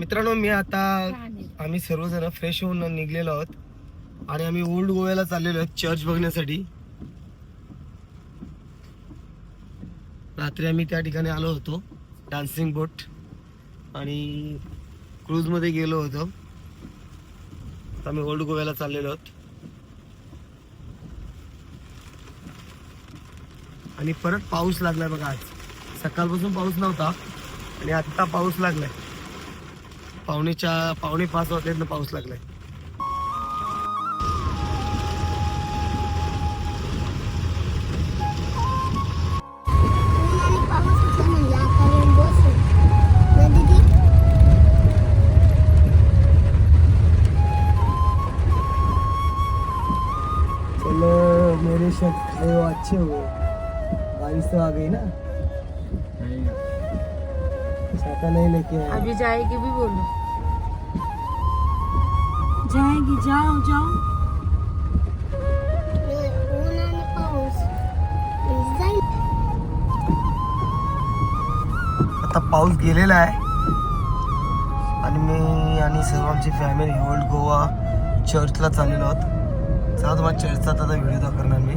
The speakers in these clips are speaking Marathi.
मित्रांनो मी आता आम्ही सर्वजण फ्रेश होऊन निघलेलो आहोत. आणि आम्ही ओल्ड गोव्याला चाललेलो आहोत चर्च बघण्यासाठी. रात्री आम्ही त्या ठिकाणी आलो होतो डान्सिंग बोट आणि क्रूजमध्ये गेलो होतो. आम्ही ओल्ड गोव्याला चाललेलो आहोत. आणि परत पाऊस लागलाय बघा आज. सकाळपासून पाऊस नव्हता आणि आत्ता पाऊस लागलाय. पावणेच्या पावणे पाच वाजल्यानं पाऊस लागलाय. चलो मेरे शक वो अच्छे हो बारिश तो आ गई ना। छाता नहीं लेके आए अभी जाएगी भी बोलो। जाएगी जाओ जाओ। आता पाऊस गेलेला आहे. आणि मी आणि सर्व आमची फॅमिली ओल्ड गोवा चर्चला चाललेलो आहोत. चला तुम्हाला चर्चचा आता व्हिडिओ दाखवणार मी.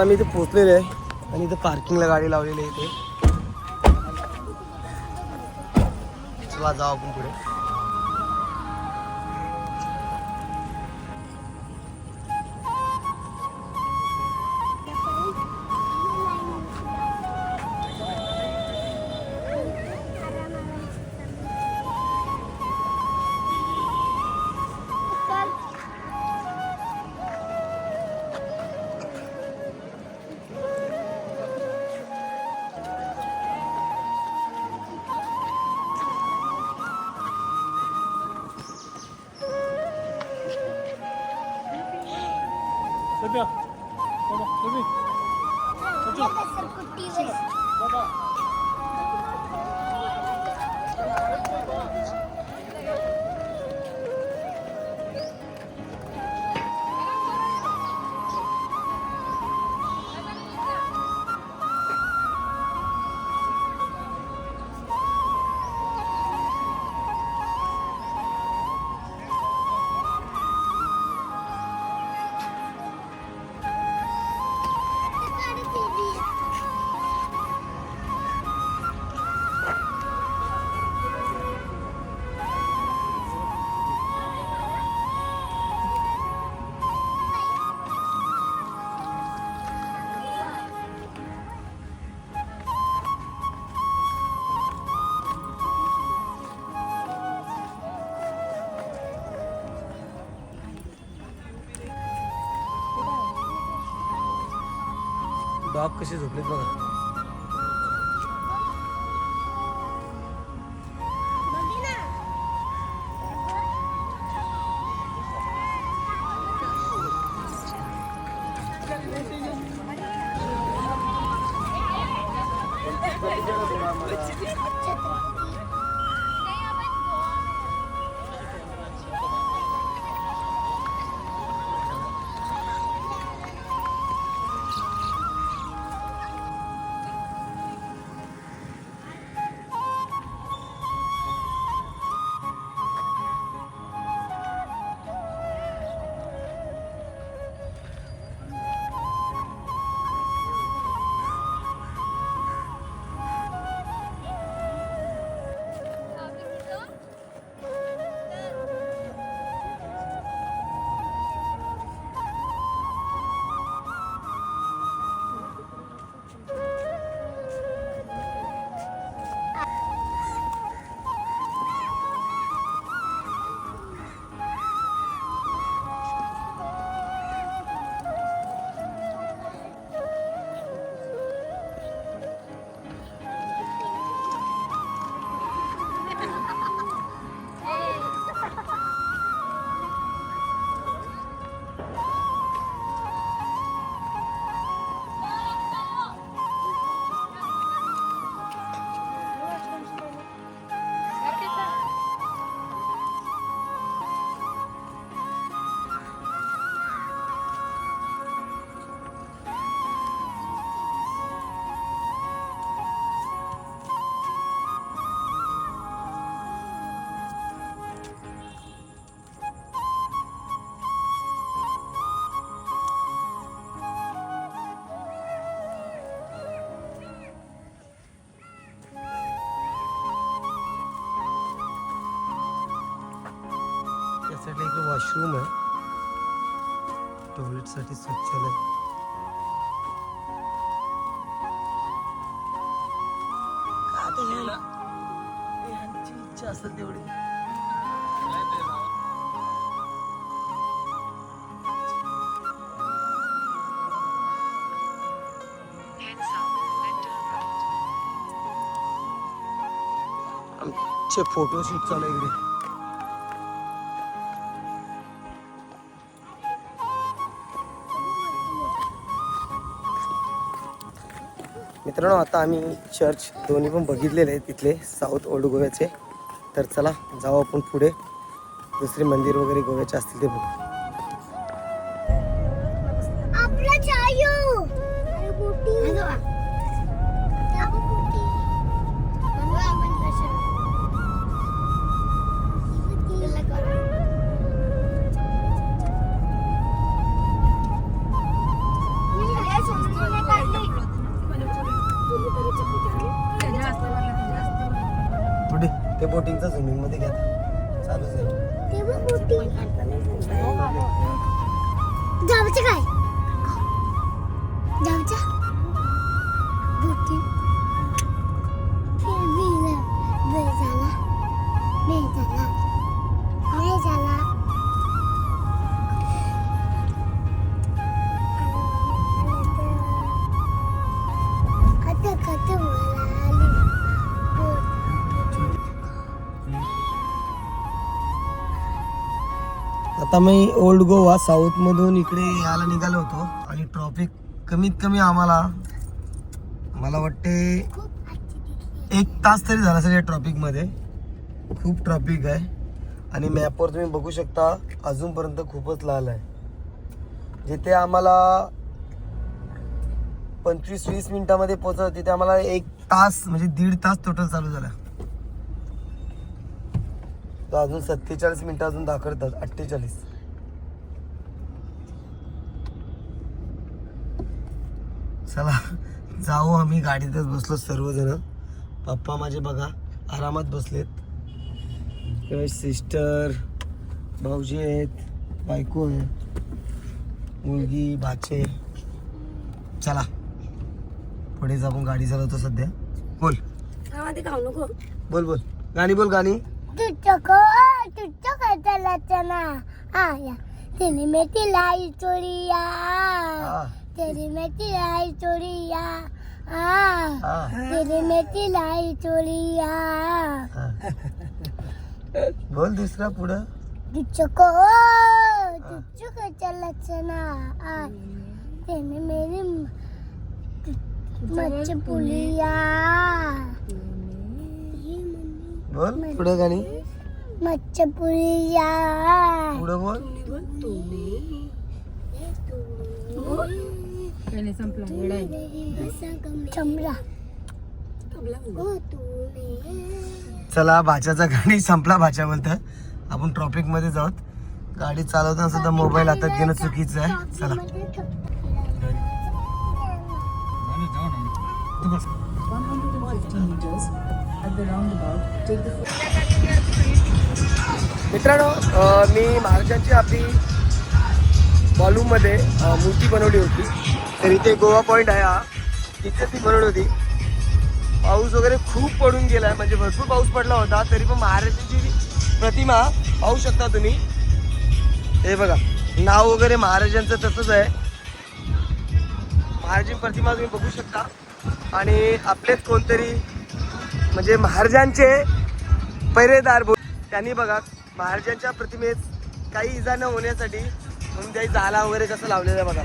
आता मी इथे पोचलेले आहे आणि इथे पार्किंगला गाडी लावलेली आहे इथे. चला जाऊ आपण पुढे. ಸದ್ಯ ಸದ್ಯ वाघ कसे झोपलेत बघा वॉशरूम आहे. टॉयलेटसाठी स्वच्छालय इच्छा असेल तेवढी आमचे फोटोशूट चालू इकडे. मित्रांनो आता आम्ही चर्च दोन्ही पण बघितलेले आहेत तिथले साऊथ ओल्ड गोव्याचे. तर चला जाऊ आपण पुढे. दुसरे मंदिर वगैरे गोव्याचे असतील ते बघू. बोटिंगचा स्विमिंगमध्ये घ्या. चालूच आहे. ते बघ बोटी काय? आता मी ओल्ड गोवा साऊथ मधून इकडे यायला निघालो होतो. आणि ट्रॉफिक कमीत कमी आम्हाला मला वाटते एक तास तरी झाला असेल या ट्रॉफिकमध्ये. खूप ट्रॉफिक आहे. आणि मॅपवर तुम्ही बघू शकता अजूनपर्यंत खूपच लाल आहे. जिथे आम्हाला पंचवीस वीस मिनिटामध्ये पोहोचत तिथे आम्हाला एक तास म्हणजे दीड तास टोटल चालू झाला. तर अजून सत्तेचाळीस मिनिटं अजून दाखवतात अठ्ठेचाळीस. चला जाऊ आम्ही गाडीतच बसलो सर्वजण. पप्पा माझे बघा आरामात बसलेत. सिस्टर भाऊजी आहेत बायको आहे मुलगी भाचे. चला पुढे जाऊन गाडी चालवतो सध्या. बोल. ते बोल बोल. गाणी बोल गाणी. तुझको तुझको चला चना आया तेरी मेटी लाई चोरिया हा, तेरी मेटी लाई चोरिया आ हा, तेरी मेटी लाई चोरिया हा. बोल दुसरा पुढं तुझको तुझको चला चना आ तेरी मेरी मच्छ पुलिया बोल पुढं गाणी. मच्छ पुलिया पुढं बोल. चमडा चला भाच्याचा गाडी संपला भाच्या बोलत आपण ट्रॉफिकमध्ये जाऊत. गाडी चालवताना सुद्धा मोबाईल हातात घेणं चुकीचं आहे. चला. 115 meters at the roundabout. Take the मित्रांनो अं, मी महाराजांची आपली वॉल्यूममध्ये मूर्ती बनवली होती. तर इथे गोवा पॉईंट आहे हा. तिथे ती बनवली होती. पाऊस वगैरे खूप पडून गेलाय. म्हणजे भरपूर पाऊस पडला होता. तरी पण महाराजांची प्रतिमा पाहू शकता तुम्ही. हे बघा नाव वगैरे महाराजांचं तसंच आहे. महाराजांची प्रतिमा तुम्ही बघू शकता. आणि आपलेच कोणतरी म्हणजे महाराजांचे पहिरेदार बोल त्यांनी बघा महाराजांच्या प्रतिमेत काही इजा न होण्यासाठी म्हणून काही जाला वगैरे कसं लावलेलं आहे बघा.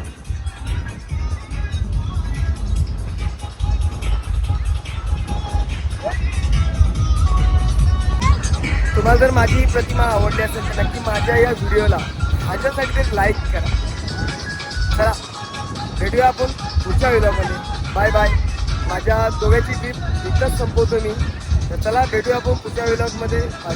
तुम्हाला जर माझी ही प्रतिमा आवडली असेल तर नक्की माझ्या या व्हिडिओला माझ्यासाठी एक लाईक करा. चला भेटूया आपण पुढच्या व्हिडिओमध्ये. बाय बाय माझ्या दोघ्याची ट्रीप इथंच संपवतो मी. तर चला भेटूया आपण पुढच्या व्हिडिओमध्ये बाय